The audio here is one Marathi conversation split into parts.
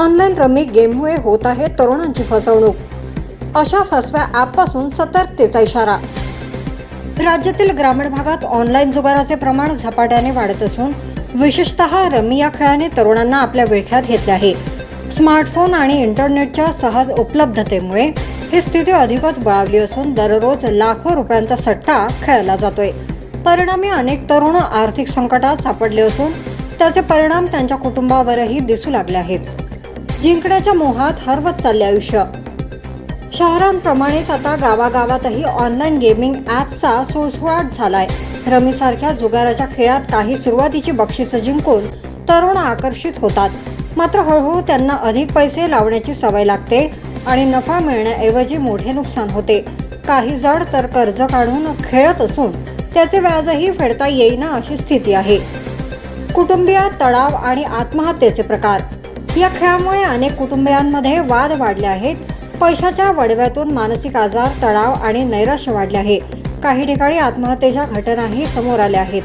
ऑनलाईन रमी गेममुळे होत आहे तरुणांची फसवणूक. अशा फसव्या ॲपपासून सतर्कतेचा इशारा. राज्यातील ग्रामीण भागात ऑनलाईन जुगाराचे प्रमाण झपाट्याने वाढत असून विशेषतः रमी या खेळाने तरुणांना आपल्या विळख्यात घेतले आहे. स्मार्टफोन आणि इंटरनेटच्या सहज उपलब्धतेमुळे ही स्थिती अधिकच बळावली असून दररोज लाखो रुपयांचा सट्टा खेळला जातोय. परिणामी अनेक तरुण आर्थिक संकटात सापडले असून त्याचे परिणाम त्यांच्या कुटुंबावरही दिसू लागले आहेत. जिंकण्याच्या मोहात हरवत चालले आयुष्य. शहरांप्रमाणेच आता गावागावातही ऑनलाईन गेमिंग ॲपचा सुळसुळाट झालाय. रमीसारख्या जुगाराच्या खेळात काही सुरुवातीची बक्षिसं जिंकून तरुण आकर्षित होतात. मात्र हळूहळू त्यांना अधिक पैसे लावण्याची सवय लागते आणि नफा मिळण्याऐवजी मोठे नुकसान होते. काही जण तर कर्ज काढून खेळत असून त्याचे व्याजही फेडता येईना अशी स्थिती आहे. कुटुंबीय तणाव आणि आत्महत्येचे प्रकार. या खेळामुळे अनेक कुटुंबियांमध्ये वाद वाढले आहेत. पैशाच्या वडव्यातून मानसिक आजार तणाव आणि नैराश्य वाढले आहे. काही ठिकाणी आत्महत्येच्या घटनाही समोर आल्या आहेत.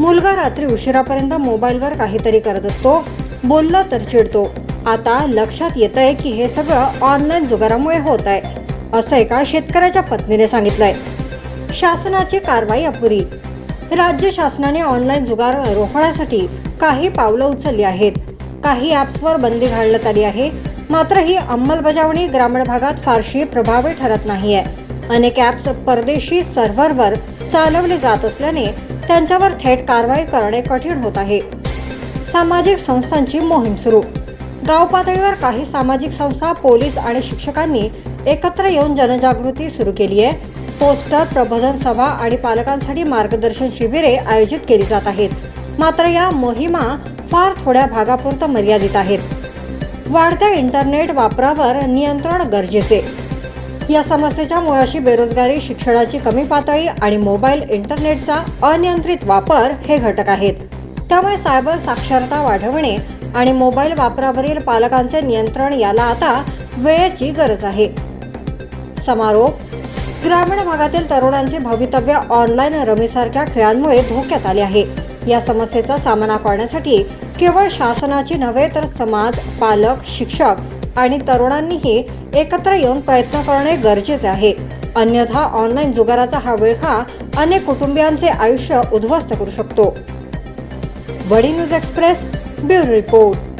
मुलगा रात्री उशिरापर्यंत मोबाईलवर काहीतरी करत असतो बोलला तर चिडतो. आता लक्षात येत आहे की हे सगळं ऑनलाईन जुगारामुळे होत आहे असं एका शेतकऱ्याच्या पत्नीने सांगितलंय. शासनाची कारवाई अपुरी. राज्य शासनाने ऑनलाईन जुगार रोखण्यासाठी काही पावलं उचलली आहेत. काही ॲप्सवर बंदी घालण्यात आली आहे. मात्र ही अंमलबजावणी ग्रामीण भागात फारशी प्रभावी ठरत नाहीये. अनेक ॲप्स परदेशी सर्व्हरवर चालवले जात असल्याने त्यांच्यावर थेट कारवाई करणे कठीण होत आहे. सामाजिक संस्थांची मोहीम सुरू. गाव पातळीवर काही सामाजिक संस्था पोलीस आणि शिक्षकांनी एकत्र येऊन जनजागृती सुरू केली आहे. पोस्टर प्रबोधन सभा आणि पालकांसाठी मार्गदर्शन शिबिरे आयोजित केली जात आहेत. मात्र या मोहिमा फार थोड्या भागापुरतं मर्यादित आहेत. वाढत्या इंटरनेट वापरावर नियंत्रण गरजेचे. या समस्येच्या मुळाशी बेरोजगारी शिक्षणाची कमी पातळी आणि मोबाईल इंटरनेटचा अनियंत्रित वापर हे घटक आहेत. त्यामुळे सायबर साक्षरता वाढवणे आणि मोबाईल वापरावरील पालकांचे नियंत्रण याला आता वेळेची गरज आहे. समारोप. ग्रामीण भागातील तरुणांचे भवितव्य ऑनलाईन रमीसारख्या खेळांमुळे धोक्यात आले आहे. या समस्येचा सामना करण्यासाठी केवळ शासनाची नव्हे तर समाज पालक शिक्षक आणि तरुणांनीही एकत्र येऊन प्रयत्न करणे गरजेचे आहे. अन्यथा ऑनलाईन जुगाराचा हा विळखा अनेक कुटुंबियांचे आयुष्य उद्ध्वस्त करू शकतो. वडी न्यूज एक्सप्रेस ब्युरो रिपोर्ट.